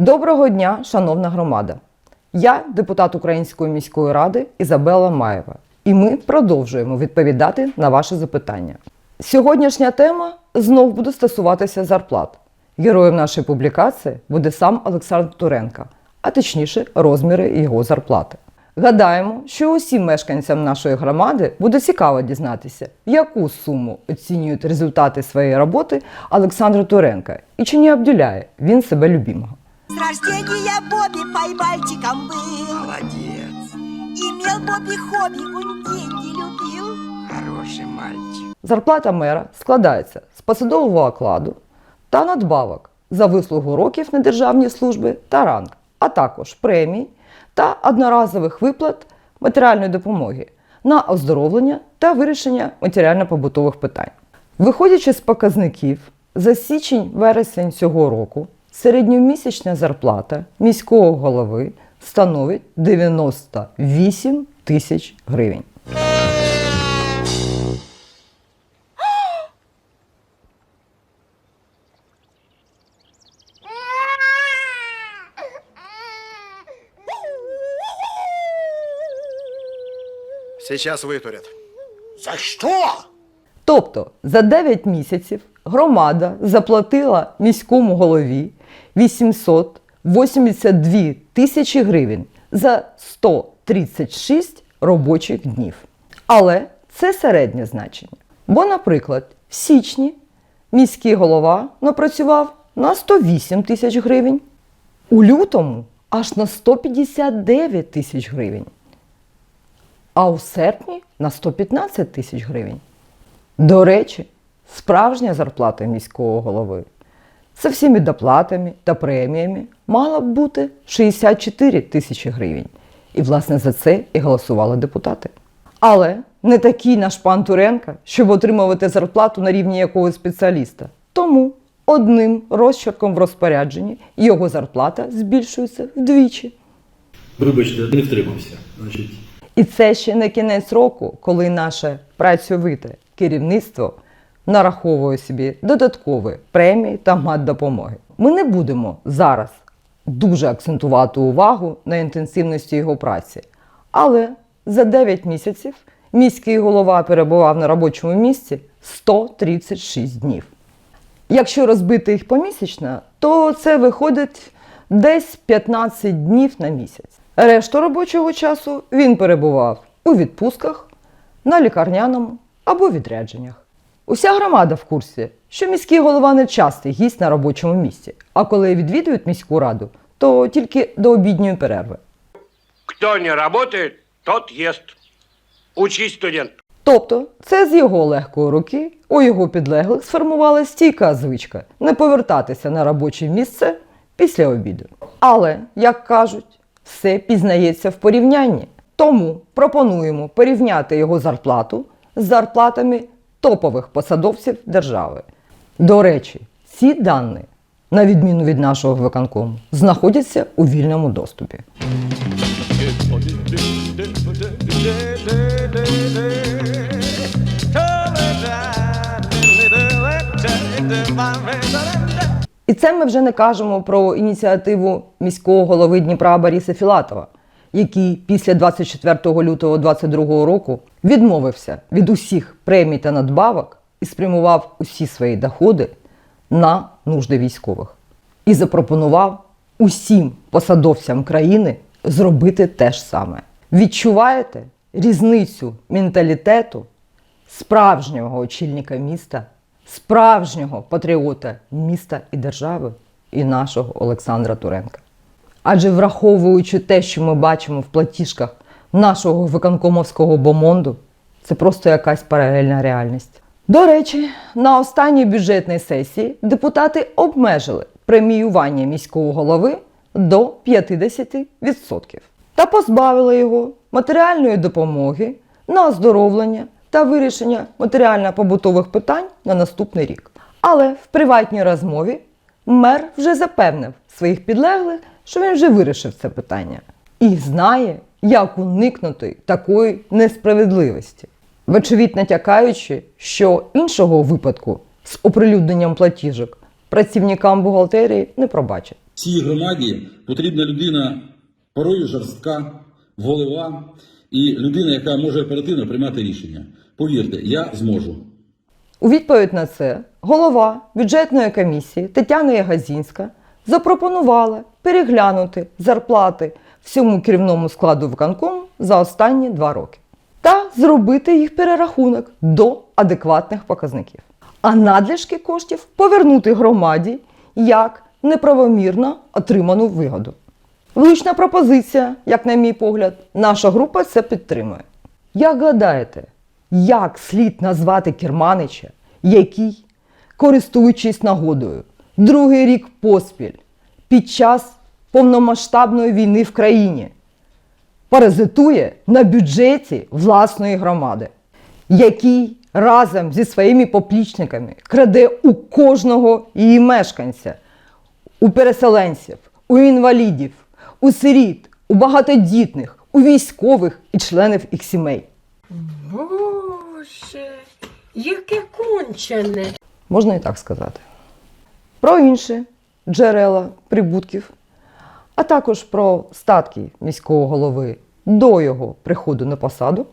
Доброго дня, шановна громада! Я депутат Української міської ради Ізабела Маєва, і ми продовжуємо відповідати на ваші запитання. Сьогоднішня тема знов буде стосуватися зарплат. Героєм нашої публікації буде сам Олександр Туренко, а точніше розміри його зарплати. Гадаємо, що усім мешканцям нашої громади буде цікаво дізнатися, яку суму оцінюють результати своєї роботи Олександра Туренка і чи не обділяє він себе любимого. Рождения Бобби поймальчиком был Молодец, Имел Бобби хобби, он деньги любил хороший мальчик. Зарплата мера складається з посадового окладу та надбавок за вислугу років на державній службі та ранг, а також премій та одноразових виплат матеріальної допомоги на оздоровлення та вирішення матеріально-побутових питань. Виходячи з показників, за січень-вересень цього року середньомісячна зарплата міського голови становить 98 тисяч гривень. Сейчас вытурят. За что? Тобто за 9 місяців громада заплатила міському голові 882 тисячі гривень за 136 робочих днів. Але це середнє значення. Бо, наприклад, в січні міський голова напрацював на 108 тисяч гривень, у лютому аж на 159 тисяч гривень, а у серпні на 115 тисяч гривень. До речі, справжня зарплата міського голови з всіми доплатами та преміями мала б бути 64 тисячі гривень. І, власне, за це і голосували депутати. Але не такий наш пан Туренко, щоб отримувати зарплату на рівні якогось спеціаліста. Тому одним розчерком в розпорядженні його зарплата збільшується вдвічі. Вибачте, не втримався. Значить, І це ще не кінець року, коли наше працьовите керівництво нараховує собі додаткові премії та матдопомоги. Ми не будемо зараз дуже акцентувати увагу на інтенсивності його праці. Але за 9 місяців міський голова перебував на робочому місці 136 днів. Якщо розбити їх помісячно, то це виходить десь 15 днів на місяць. Решту робочого часу він перебував у відпусках, на лікарняному або відрядженнях. Уся громада в курсі, що міський голова не частий гість на робочому місці, а коли відвідують міську раду, то тільки до обідньої перерви. Кто не работает, тот ест. Учись, студент. Тобто, це з його легкої руки у його підлеглих сформувала стійка звичка не повертатися на робоче місце після обіду. Але, як кажуть, все пізнається в порівнянні. Тому пропонуємо порівняти його зарплату з зарплатами топових посадовців держави. До речі, ці дані, на відміну від нашого виконкому, знаходяться у вільному доступі. І це ми вже не кажемо про ініціативу міського голови Дніпра Бориса Філатова, який після 24 лютого 2022 року відмовився від усіх премій та надбавок і спрямував усі свої доходи на нужди військових. І запропонував усім посадовцям країни зробити те ж саме. Відчуваєте різницю менталітету справжнього очільника міста, справжнього патріота міста і держави і нашого Олександра Туренка. Адже враховуючи те, що ми бачимо в платіжках нашого виконкомовського бомонду, це просто якась паралельна реальність. До речі, на останній бюджетній сесії депутати обмежили преміювання міського голови до 50% та позбавили його матеріальної допомоги на оздоровлення та вирішення матеріально-побутових питань на наступний рік. Але в приватній розмові мер вже запевнив своїх підлеглих, що він вже вирішив це питання і знає, як уникнути такої несправедливості. Вочевидь натякаючи, що іншого випадку з оприлюдненням платіжок працівникам бухгалтерії не пробачать. Цій громаді потрібна людина порою жорстка, голова і людина, яка може оперативно приймати рішення. Повірте, я зможу. У відповідь на це голова бюджетної комісії Тетяна Ягазінська запропонувала переглянути зарплати всьому керівному складу виконкому за останні два роки та зробити їх перерахунок до адекватних показників. А надлишки коштів повернути громаді як неправомірно отриману вигоду. Влучна пропозиція, як на мій погляд, наша група це підтримує. Як гадаєте, як слід назвати Керманича, який, користуючись нагодою, другий рік поспіль під час повномасштабної війни в країні паразитує на бюджеті власної громади, який разом зі своїми поплічниками краде у кожного її мешканця, у переселенців, у інвалідів, у сиріт, у багатодітних, у військових і членів їх сімей. Боже, яке кончене. Можна і так сказати. Про інші джерела прибутків, а також про статки міського голови до його приходу на посаду,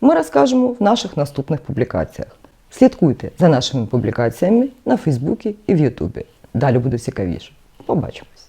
ми розкажемо в наших наступних публікаціях. Слідкуйте за нашими публікаціями на Фейсбуці і в Ютубі. Далі буде цікавіше. Побачимось!